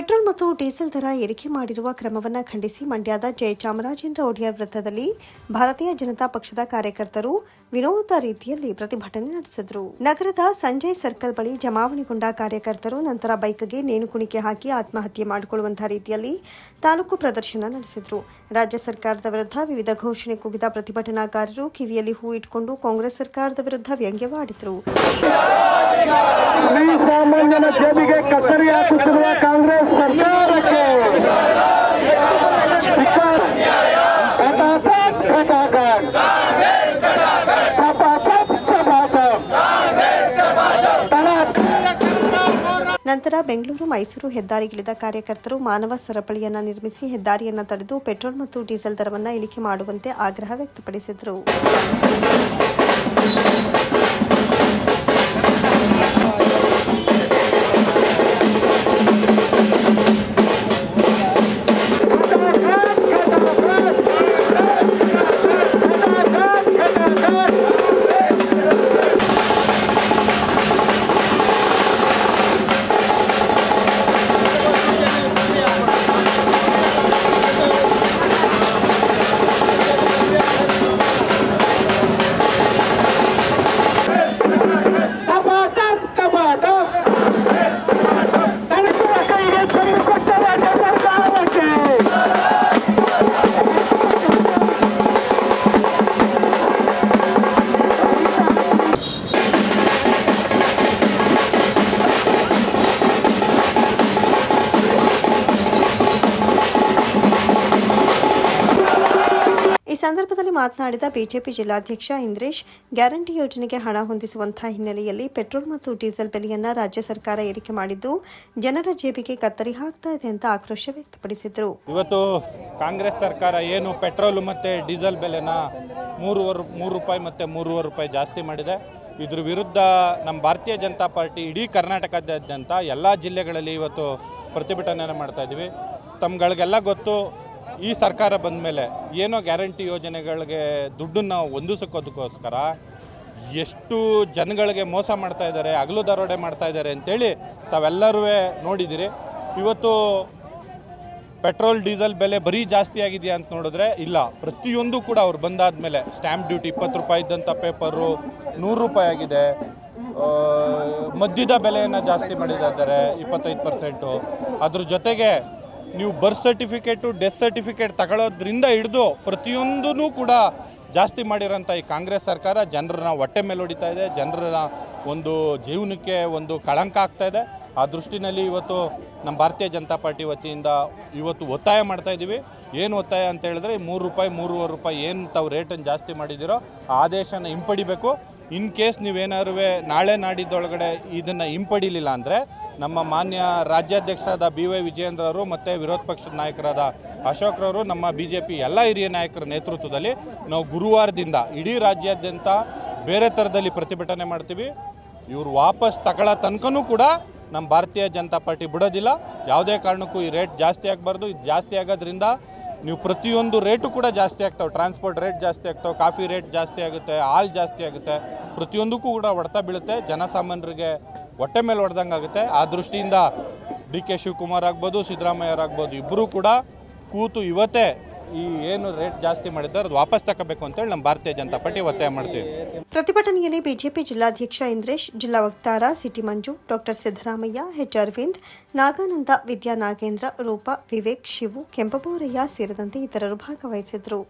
Petrol ಮತ್ತು diesel ದರ ಏರಿಕೆ ಮಾಡಿರುವ ಕ್ರಮವನ್ನು ಖಂಡಿಸಿ ಮಂಡ್ಯದ ಜಯಚಾಮರಾಜೇಂದ್ರ ಒಡೆಯರ್ ವೃತ್ತದಲ್ಲಿ ಭಾರತೀಯ ಜನತಾ ಪಕ್ಷದ ಕಾರ್ಯಕರ್ತರು ವಿನೋದ ರೀತಿಯಲ್ಲಿ ಪ್ರತಿಭಟನೆ ನಡೆಸಿದರು. ನಗರದ ಸಂಜಯ್ ಸರ್ಕಲ್ ಬಳಿ ಜಮಾವಣೆಗೊಂಡ ಕಾರ್ಯಕರ್ತರು ನಂತರ ಬೈಕ್ಗೆ ನೇಣು ಕುಣಿಕೆ ಹಾಕಿ ಆತ್ಮಹತ್ಯೆ ಮಾಡಿಕೊಳ್ಳುವಂತಹ ರೀತಿಯಲ್ಲಿ ತಾಲೂಕು ಪ್ರದರ್ಶನ ನಡೆಸಿದರು. ರಾಜ್ಯ ಸರ್ಕಾರದ ವಿರುದ್ಧ ವಿವಿಧ ಘೋಷಣೆ ಕೂಗಿದ ಪ್ರತಿಭಟನಾಕಾರರು ಕಿವಿಯಲ್ಲಿ ಹೂ ಇಟ್ಕೊಂಡು ಕಾಂಗ್ರೆಸ್ ಸರ್ಕಾರದ ವಿರುದ್ಧ ವ್ಯಂಗ್ಯವಾಡಿದರು. ನಂತರ ಬೆಂಗಳೂರು, ಮೈಸೂರು ಹೆದ್ದಾರಿಗಿಳಿದ ಕಾರ್ಯಕರ್ತರು ಮಾನವ ಸರಪಳಿಯನ್ನು ನಿರ್ಮಿಸಿ ಹೆದ್ದಾರಿಯನ್ನ ತಡೆದು ಪೆಟ್ರೋಲ್ ಮತ್ತು ಡೀಸೆಲ್ ದರವನ್ನು ಇಳಿಕೆ ಮಾಡುವಂತೆ ಆಗ್ರಹ ವ್ಯಕ್ತಪಡಿಸಿದರು. ಸಂದರ್ಭದಲ್ಲಿ ಮಾತನಾಡಿದ ಬಿಜೆಪಿ ಜಿಲ್ಲಾಧ್ಯಕ್ಷ ಇಂದ್ರೇಶ್, ಗ್ಯಾರಂಟಿ ಯೋಜನೆಗೆ ಹಣ ಹೊಂದಿಸುವಂತಹ ಹಿನ್ನೆಲೆಯಲ್ಲಿ ಪೆಟ್ರೋಲ್ ಮತ್ತು ಡೀಸೆಲ್ ಬೆಲೆಯನ್ನ ರಾಜ್ಯ ಸರ್ಕಾರ ಏರಿಕೆ ಮಾಡಿದ್ದು, ಜನರ ಜೇಬಿಗೆ ಕತ್ತರಿ ಹಾಕ್ತಾ ಇದೆ ಅಂತ ಆಕ್ರೋಶ ವ್ಯಕ್ತಪಡಿಸಿದರು. ಇವತ್ತು ಕಾಂಗ್ರೆಸ್ ಸರ್ಕಾರ ಏನು ಪೆಟ್ರೋಲ್ ಮತ್ತು ಡೀಸೆಲ್ ಬೆಲೆನ ಮೂರುವರೆ, ಮೂರು ರೂಪಾಯಿ ಮತ್ತು ಮೂರುವರೆ ರೂಪಾಯಿ ಜಾಸ್ತಿ ಮಾಡಿದೆ. ಇದ್ರ ವಿರುದ್ಧ ನಮ್ಮ ಭಾರತೀಯ ಜನತಾ ಪಾರ್ಟಿ ಇಡೀ ಕರ್ನಾಟಕದಾದ್ಯಂತ ಎಲ್ಲ ಜಿಲ್ಲೆಗಳಲ್ಲಿ ಇವತ್ತು ಪ್ರತಿಭಟನೆಯನ್ನು ಮಾಡ್ತಾ ಇದ್ದೀವಿ ತಮ್ಗಳಿಗೆಲ್ಲ ಗೊತ್ತು ಈ ಸರ್ಕಾರ ಬಂದ ಮೇಲೆ ಏನೋ ಗ್ಯಾರಂಟಿ ಯೋಜನೆಗಳಿಗೆ ದುಡ್ಡನ್ನು ಹೊಂದಿಸೋಕೋದಕ್ಕೋಸ್ಕರ ಎಷ್ಟು ಜನಗಳಿಗೆ ಮೋಸ ಮಾಡ್ತಾ ಇದ್ದಾರೆ, ಹಗಲು ದರೋಡೆ ಮಾಡ್ತಾ ಇದ್ದಾರೆ ಅಂತೇಳಿ ತಾವೆಲ್ಲರೂ ನೋಡಿದ್ದೀರಿ ಇವತ್ತು ಪೆಟ್ರೋಲ್, ಡೀಸೆಲ್ ಬೆಲೆ ಬರೀ ಜಾಸ್ತಿ ಆಗಿದೆಯಾ ಅಂತ ನೋಡಿದ್ರೆ ಇಲ್ಲ. ಪ್ರತಿಯೊಂದು ಕೂಡ ಅವ್ರು ಬಂದಾದ ಮೇಲೆ ಸ್ಟ್ಯಾಂಪ್ ಡ್ಯೂಟಿ ಇಪ್ಪತ್ತು ರೂಪಾಯಿ ಇದ್ದಂಥ ಪೇಪರು, ನೂರು ರೂಪಾಯಿ ಆಗಿದೆ. ಮದ್ಯದ ಬೆಲೆಯನ್ನು ಜಾಸ್ತಿ ಮಾಡಿದ್ದಾರೆ, ಇಪ್ಪತ್ತೈದು ಪರ್ಸೆಂಟು. ಅದ್ರ ಜೊತೆಗೆ ನೀವು ಬರ್ತ್ ಸರ್ಟಿಫಿಕೇಟು ಡೆತ್ ಸರ್ಟಿಫಿಕೇಟ್ ತಗೊಳ್ಳೋದ್ರಿಂದ ಹಿಡಿದು ಪ್ರತಿಯೊಂದೂ ಕೂಡ ಜಾಸ್ತಿ ಮಾಡಿರೋಂಥ ಈ ಕಾಂಗ್ರೆಸ್ ಸರ್ಕಾರ ಜನರನ್ನ ಹೊಟ್ಟೆ ಮೇಲೆ ಹೊಡಿತಾ ಇದೆ ಜನರ ಒಂದು ಜೀವನಕ್ಕೆ ಒಂದು ಕಳಂಕ ಆಗ್ತಾ ಇದೆ. ಆ ದೃಷ್ಟಿನಲ್ಲಿ ಇವತ್ತು ನಮ್ಮ ಭಾರತೀಯ ಜನತಾ ಪಾರ್ಟಿ ವತಿಯಿಂದ ಇವತ್ತು ಒತ್ತಾಯ ಮಾಡ್ತಾ ಇದ್ದೀವಿ ಏನು ಒತ್ತಾಯ ಅಂತ ಹೇಳಿದ್ರೆ, ಮೂರು ರೂಪಾಯಿ, ಮೂರುವರೆ ರೂಪಾಯಿ ಏನು ತಾವು ರೇಟನ್ನು ಜಾಸ್ತಿ ಮಾಡಿದ್ದೀರೋ ಆ ಆದೇಶನ ಹಿಂಪಡಿಬೇಕು. ಇನ್ ಕೇಸ್ ನೀವೇನಾರು ನಾಳೆ ನಾಡಿದ್ದೊಳಗಡೆ ಇದನ್ನು ಹಿಂಪಡಿಲಿಲ್ಲ ಅಂದರೆ ನಮ್ಮ ಮಾನ್ಯ ರಾಜ್ಯಾಧ್ಯಕ್ಷರಾದ ಬಿ ವೈ ವಿಜಯೇಂದ್ರ ಅವರು ಮತ್ತು ವಿರೋಧ ಪಕ್ಷದ ನಾಯಕರಾದ ಅಶೋಕ್ರವರು ನಮ್ಮ ಬಿ ಜೆ ಪಿ ಎಲ್ಲ ಹಿರಿಯ ನಾಯಕರ ನೇತೃತ್ವದಲ್ಲಿ ನಾವು ಗುರುವಾರದಿಂದ ಇಡೀ ರಾಜ್ಯಾದ್ಯಂತ ಬೇರೆ ಥರದಲ್ಲಿ ಪ್ರತಿಭಟನೆ ಮಾಡ್ತೀವಿ. ಇವರು ವಾಪಸ್ ತಗೊಳ್ಳೋ ತನಕನೂ ಕೂಡ ನಮ್ಮ ಭಾರತೀಯ ಜನತಾ ಪಾರ್ಟಿ ಬಿಡೋದಿಲ್ಲ. ಯಾವುದೇ ಕಾರಣಕ್ಕೂ ಈ ರೇಟ್ ಜಾಸ್ತಿ ಆಗಬಾರ್ದು. ಇದು ಜಾಸ್ತಿ ಆಗೋದ್ರಿಂದ ನೀವು ಪ್ರತಿಯೊಂದು ರೇಟು ಕೂಡ ಜಾಸ್ತಿ ಆಗ್ತಾವೆ. ಟ್ರಾನ್ಸ್ಪೋರ್ಟ್ ರೇಟ್ ಜಾಸ್ತಿ ಆಗ್ತಾವೆ ಕಾಫಿ ರೇಟ್ ಜಾಸ್ತಿ ಆಗುತ್ತೆ, ಹಾಲು ಜಾಸ್ತಿ ಆಗುತ್ತೆ. ಪ್ರತಿಯೊಂದಕ್ಕೂ ಕೂಡ ಹೊಡೆತ ಬೀಳುತ್ತೆ. ಜನಸಾಮಾನ್ಯರಿಗೆ ಹೊಟ್ಟೆ ಮೇಲೆ ಹೊಡೆದಂಗೆ ಆಗುತ್ತೆ. ಆ ದೃಷ್ಟಿಯಿಂದ ಡಿ ಕೆ ಶಿವಕುಮಾರ್ ಆಗ್ಬೋದು ಸಿದ್ದರಾಮಯ್ಯರಾಗ್ಬೋದು ಇಬ್ಬರೂ ಕೂಡ ಕೂತು ಇವತ್ತೇ ಈ ಏನು ರೇಟ್ ಜಾಸ್ತಿ ಮಾಡಿದ್ದಾರೆ ಅದು ವಾಪಸ್ ತಗೋಬೇಕು ಅಂತೇಳಿ ನಮ್ಮ ಭಾರತೀಯ ಜನತಾ ಪಾರ್ಟಿ ಒತ್ತಾಯ ಮಾಡ್ತೀವಿ. ಪ್ರತಿಭಟನೆಯಲ್ಲಿ ಬಿಜೆಪಿ ಜಿಲ್ಲಾಧ್ಯಕ್ಷ ಇಂದ್ರೇಶ್, ಜಿಲ್ಲಾ ವಕ್ತಾರ CT Manju, doctor Siddaramaiah H Aravind Nagananda Vidya Nagendra Rupa, Vivek, Shivu, Kempaboraiah ಸೇರಿದಂತೆ ಇತರರು ಭಾಗವಹಿಸಿದರು